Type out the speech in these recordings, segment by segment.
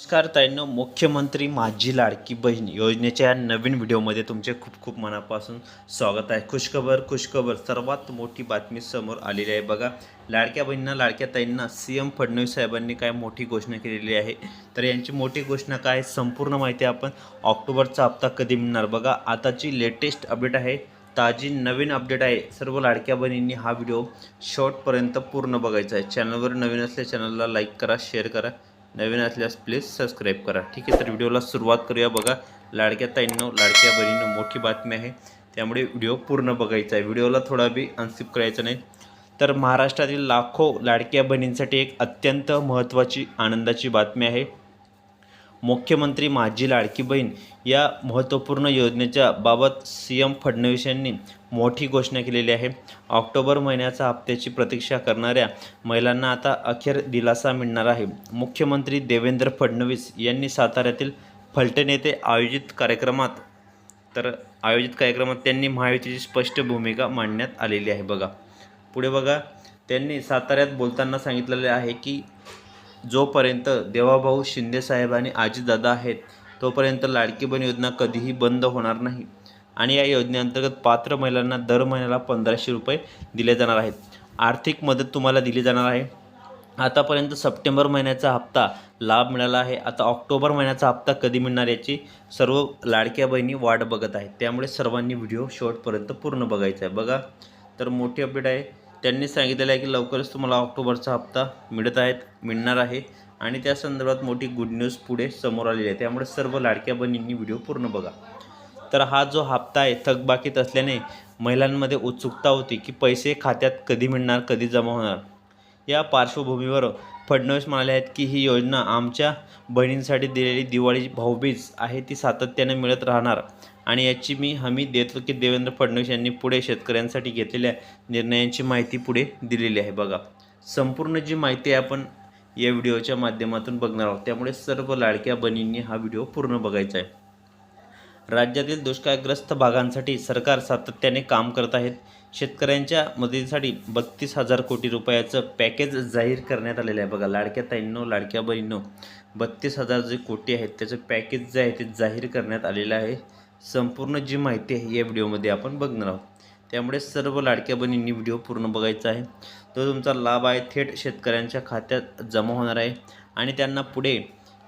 नमस्कार ताईंनो मुख्यमंत्री माझी लाडकी बहीण योजनेच्या या नवीन व्हिडिओमध्ये तुमचे खूप खूप मनापासून स्वागत आहे. खुशखबर खुशखबर. सर्वात मोठी बातमी समोर आलेली आहे बघा. लाडक्या बहिणींना लाडक्या ताईंना सी एम फडणवीस साहेबांनी काय मोठी घोषणा केलेली आहे? तर यांची मोठी घोषणा काय संपूर्ण माहिती आपण ऑक्टोबरचा हप्ता कधी मिळणार बघा. आताची लेटेस्ट अपडेट आहे ताजी नवीन अपडेट आहे. सर्व लाडक्या बहिणींनी हा व्हिडिओ शॉर्टपर्यंत पूर्ण बघायचा आहे. चॅनलवर नवीन असल्या चॅनलला लाईक करा शेअर करा. नवीन असल्यास प्लीज सबस्क्राईब करा. ठीक आहे तर व्हिडिओला सुरुवात करूया बघा. लाडक्या ताईंनो लाडक्या बहिणीनं मोठी बातमी आहे. त्यामुळे व्हिडिओ पूर्ण बघायचा आहे. व्हिडिओला थोडा बी अनस्किप करायचा नाही. तर महाराष्ट्रातील लाखो लाडक्या बहिणींसाठी एक अत्यंत महत्त्वाची आनंदाची बातमी आहे. मुख्यमंत्री माझी लाडकी बहीण या महत्त्वपूर्ण योजनेच्या बाबत सी एम फडणवीस यांनी मोठी घोषणा केलेली आहे. ऑक्टोबर महिन्याचा हप्त्याची प्रतीक्षा करणाऱ्या महिलांना आता अखेर दिलासा मिळणार आहे. मुख्यमंत्री देवेंद्र फडणवीस यांनी साताऱ्यातील फलटण येथे आयोजित कार्यक्रमात तर आयोजित कार्यक्रमात त्यांनी महायुतीची स्पष्ट भूमिका मांडण्यात आलेली आहे. बघा पुढे बघा. त्यांनी साताऱ्यात बोलताना सांगितलेले आहे की जोपर्यंत देवाभाऊ शिंदेसाहेब आणि आजीदादा आहेत तोपर्यंत लाडकी बहीण योजना कधीही बंद होणार नाही. आणि या योजनेअंतर्गत पात्र महिलांना दर महिन्याला पंधराशे रुपये दिले जाणार आहेत. आर्थिक मदत तुम्हाला दिली जाणार आहे. आतापर्यंत सप्टेंबर महिन्याचा हप्ता लाभ मिळाला आहे. आता ऑक्टोबर महिन्याचा हप्ता कधी मिळणार याची सर्व लाडक्या बहिणी वाट बघत आहेत. त्यामुळे सर्वांनी व्हिडिओ शेवटपर्यंत पूर्ण बघायचा आहे. बघा तर मोठी अपडेट आहे. त्यांनी सांगितलेलं आहे की लवकरच तुम्हाला ऑक्टोबरचा हप्ता मिळत आहेत मिळणार आहे. आणि त्या संदर्भात मोठी गुड न्यूज पुढे समोर आलेली आहे. त्यामुळे सर्व लाडक्या बहिणींनी व्हिडिओ पूर्ण बघा. तर हा जो हप्ता आहे थकबाकीत असल्याने महिलांमध्ये उत्सुकता होती की पैसे खात्यात कधी मिळणार कधी जमा होणार. या पार्श्वभूमीवर फडणवीस म्हणाले आहेत की ही योजना आमच्या बहिणींसाठी दिलेली दिवाळी भाऊबीज आहे ती सातत्याने मिळत राहणार. आणि याची मी हमी देतो की देवेंद्र फडणवीस यांनी पुढे शेतकऱ्यांसाठी घेतलेल्या निर्णयांची माहिती पुढे दिलेली आहे. बघा संपूर्ण जी माहिती आहे आपण या व्हिडिओच्या माध्यमातून बघणार आहोत. त्यामुळे सर्व लाडक्या बहिणींनी हा व्हिडिओ पूर्ण बघायचा आहे. राज्यातील दुष्काळग्रस्त भागांसाठी सरकार सातत्याने काम करत आहेत शेतकऱ्यांच्या मदतीसाठी बत्तीस हजार कोटी रुपयाचं पॅकेज जाहीर करण्यात आलेलं आहे. बघा लाडक्या ताईंनो लाडक्या बहिणींनो बत्तीस हजार जे कोटी आहेत त्याचं पॅकेज जे आहे ते जाहीर करण्यात आलेलं आहे. संपूर्ण जी माहिती आहे या व्हिडिओमध्ये आपण बघणार आहोत. त्यामुळे सर्व लाडक्या बहिणींनी व्हिडिओ पूर्ण बघायचा आहे. तो तुमचा लाभ आहे थेट शेतकऱ्यांच्या खात्यात जमा होणार आहे. आणि त्यांना पुढे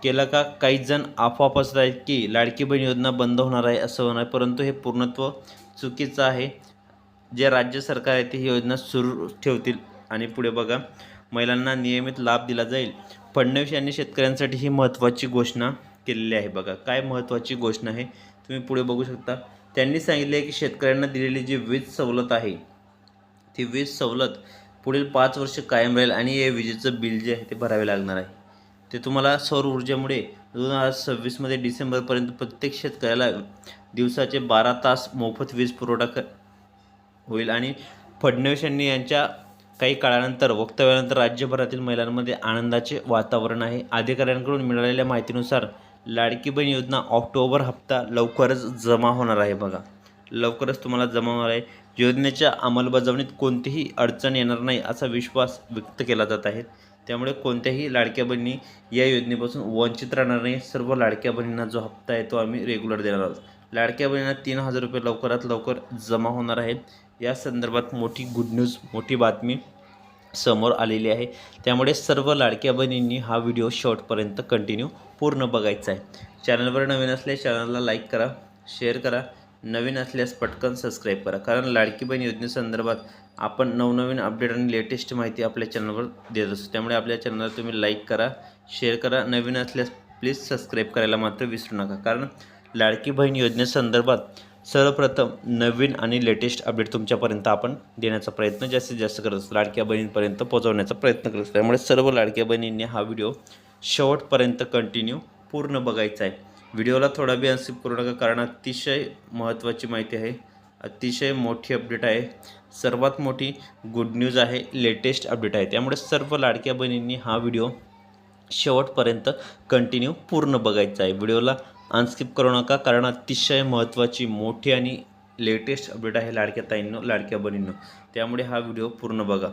केलं का काही जण अफवा पसरत आहेत की लाडकी बहीण योजना बंद होणार आहे असं होणार आहे. परंतु हे पूर्णत्व चुकीचं आहे. जे राज्य सरकार आहे ते ही योजना सुरू ठेवतील. आणि पुढे बघा महिलांना नियमित लाभ दिला जाईल. फडणवीस यांनी शेतकऱ्यांसाठी ही महत्त्वाची घोषणा केलेले आहे बघा. काय महत्त्वाची घोषणा आहे तुम्ही पुढे बघू शकता. त्यांनी सांगितले की शेतकऱ्यांना दिलेली जी वीज सवलत आहे ती वीज सवलत पुढील पाच वर्ष कायम राहील आणि हे विजेचं बिल जे आहे ते भरावे लागणार आहे. ते तुम्हाला सौर ऊर्जेमुळे दोन हजार सव्वीसमध्ये डिसेंबरपर्यंत प्रत्येक शेतकऱ्याला दिवसाचे बारा तास मोफत वीज पुरवठा क होईल आणि फडणवीस यांनी यांच्या काही काळानंतर वक्तव्यानंतर राज्यभरातील महिलांमध्ये आनंदाचे वातावरण आहे. अधिकाऱ्यांकडून मिळालेल्या माहितीनुसार लाडकी बहीण योजना ऑक्टोबर हप्ता लवकरच जमा होणार आहे बघा. लवकरच तुम्हाला जमा होणार आहे. योजनेच्या अंमलबजावणीत कोणतीही अडचण येणार नाही असा विश्वास व्यक्त केला जात आहे. त्यामुळे कोणत्याही लाडक्या बहिणी या योजनेपासून वंचित राहणार नाही. सर्व लाडक्या बहिणींना जो हप्ता आहे तो आम्ही रेग्युलर देणार आहोत. लाडक्या बहिणींना तीन हजार रुपये लवकरात लवकर जमा होणार आहेत या संदर्भात मोठी गुड न्यूज मोठी बातमी. समोर आलेली आहे. त्यामुळे सर्व लाडक्या बहिणींनी हा व्हिडिओ शॉर्टपर्यंत कंटिन्यू पूर्ण बघायचा आहे. चॅनलवर नवीन असल्यास चॅनलला लाईक करा शेअर करा. नवीन असल्यास पटकन सबस्क्राईब करा. कारण लाडकी बहीण योजनेसंदर्भात आपण नवनवीन अपडेट आणि लेटेस्ट माहिती आपल्या चॅनलवर देत असतो. त्यामुळे आपल्या चॅनलला तुम्ही लाईक करा शेअर करा. नवीन असल्यास प्लीज सबस्क्राईब करायला मात्र विसरू नका. कारण लाडकी बहीण योजनेसंदर्भात सर्वप्रथम नवीन आणि लेटेस्ट अपडेट तुमच्यापर्यंत आपण देण्याचा प्रयत्न जास्तीत जास्त करत असतो. लाडक्या बहिणींपर्यंत पोहोचवण्याचा प्रयत्न करत असतो. त्यामुळे सर्व लाडक्या बहिणींनी हा व्हिडिओ शेवटपर्यंत कंटिन्यू पूर्ण बघायचा आहे. व्हिडिओला थोडा बी अनस्किप करू नका कारण अतिशय महत्त्वाची माहिती आहे. अतिशय मोठी अपडेट आहे. सर्वात मोठी गुड न्यूज आहे लेटेस्ट अपडेट आहे. त्यामुळे सर्व लाडक्या बहिणींनी हा व्हिडिओ शेवटपर्यंत कंटिन्यू पूर्ण बघायचा आहे. व्हिडिओला अनस्किप करू नका कारण अतिशय महत्त्वाची मोठी आणि लेटेस्ट अपडेट आहे लाडक्या ताईंनो लाडक्या बनींनो त्यामुळे हा व्हिडिओ पूर्ण बघा.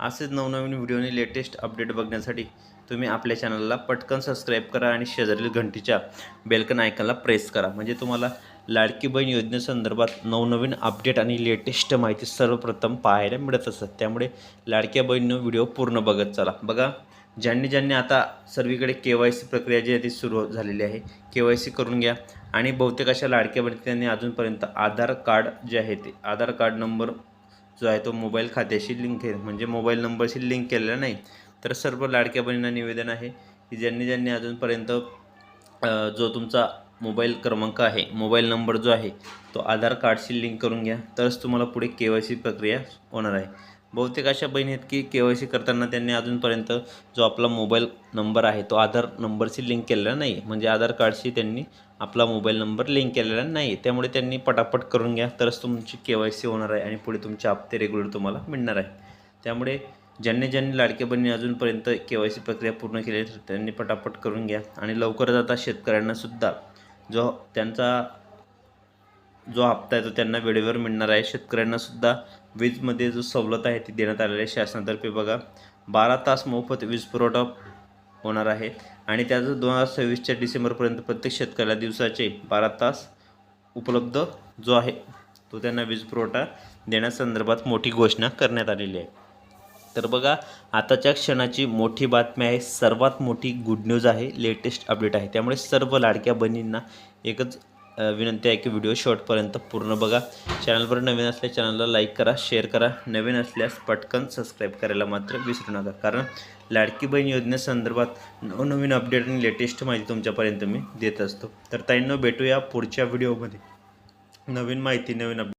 असेच नवनवीन व्हिडिओने लेटेस्ट अपडेट बघण्यासाठी तुम्ही आपल्या चॅनलला पटकन सबस्क्राईब करा आणि शेजारील घंटीच्या बेलकन आयकनला प्रेस करा. म्हणजे तुम्हाला लाडकी बहीण योजनेसंदर्भात नवनवीन अपडेट आणि लेटेस्ट माहिती सर्वप्रथम पाहायला मिळत असतात त्यामुळे लाडक्या बहिणीनं व्हिडिओ पूर्ण बघत चला. बघा ज्यांनी ज्यांनी आता सर्वीकडे के वाय सी प्रक्रिया जी आहे ती सुरू झालेली आहे के वाय सी करून घ्या. आणि बहुतेक अशा लाडक्या बहिणी त्यांनी अजूनपर्यंत आधार कार्ड जे आहे ते आधार कार्ड नंबर जो आहे तो मोबाईल खात्याशी लिंक आहे. म्हणजे मोबाईल नंबरशी लिंक केलेला नाही. तर सर्व लाडक्या बहिणींना निवेदन आहे की ज्यांनी ज्यांनी अजूनपर्यंत जो तुमचा मोबाईल क्रमांक आहे मोबाईल नंबर जो आहे तो आधार कार्डशी लिंक करून घ्या. तरच तुम्हाला पुढे के वाय सी प्रक्रिया होणार आहे. बहुतेक अशा बहिणी आहेत की के वाय सी करताना त्यांनी अजूनपर्यंत जो आपला मोबाईल नंबर आहे तो आधार नंबरशी लिंक केलेला नाही. म्हणजे आधार कार्डशी त्यांनी आपला मोबाईल नंबर लिंक केलेला नाही. त्यामुळे त्यांनी पटापट करून घ्या. तरच तुमची के वाय सी होणार आहे आणि पुढे तुमचे हप्ते रेग्युलर तुम्हाला मिळणार आहे. त्यामुळे ज्यांनी ज्यांनी लाडक्या बहिणी अजूनपर्यंत के वाय सी प्रक्रिया पूर्ण केली त्यांनी पटापट करून घ्या. आणि लवकरच आता शेतकऱ्यांनासुद्धा जो त्यांचा जो हप्ता आहे तो त्यांना वेळेवर मिळणार आहे. शेतकऱ्यांना सुद्धा वीजमध्ये जो सवलत आहे ती देण्यात आलेली आहे. शासनातर्फे बघा बारा तास मोफत वीज पुरवठा होणार आहे. आणि त्याचं दोन हजार सव्वीसच्या डिसेंबरपर्यंत प्रत्येक शेतकऱ्याला दिवसाचे बारा तास उपलब्ध जो आहे तो त्यांना वीज पुरवठा देण्यासंदर्भात मोठी घोषणा करण्यात आलेली आहे. तर बघा आताच्या क्षणाची मोठी बातमी आहे. सर्वात मोठी गुड न्यूज आहे. लेटेस्ट अपडेट आहे. त्यामुळे सर्व लाडक्या बहिणींना एकच विनंती आहे की व्हिडिओ शॉर्टपर्यंत पूर्ण बघा. चॅनलवर नवीन असल्या चॅनलला लाईक करा शेअर करा. नवीन असल्यास पटकन सबस्क्राईब करायला मात्र विसरू नका. कारण लाडकी बहीण योजनेसंदर्भात नवनवीन अपडेट आणि लेटेस्ट माहिती तुमच्यापर्यंत मी देत असतो. तर ताईंनो भेटूया पुढच्या व्हिडिओमध्ये नवीन माहिती नवीन अपडेट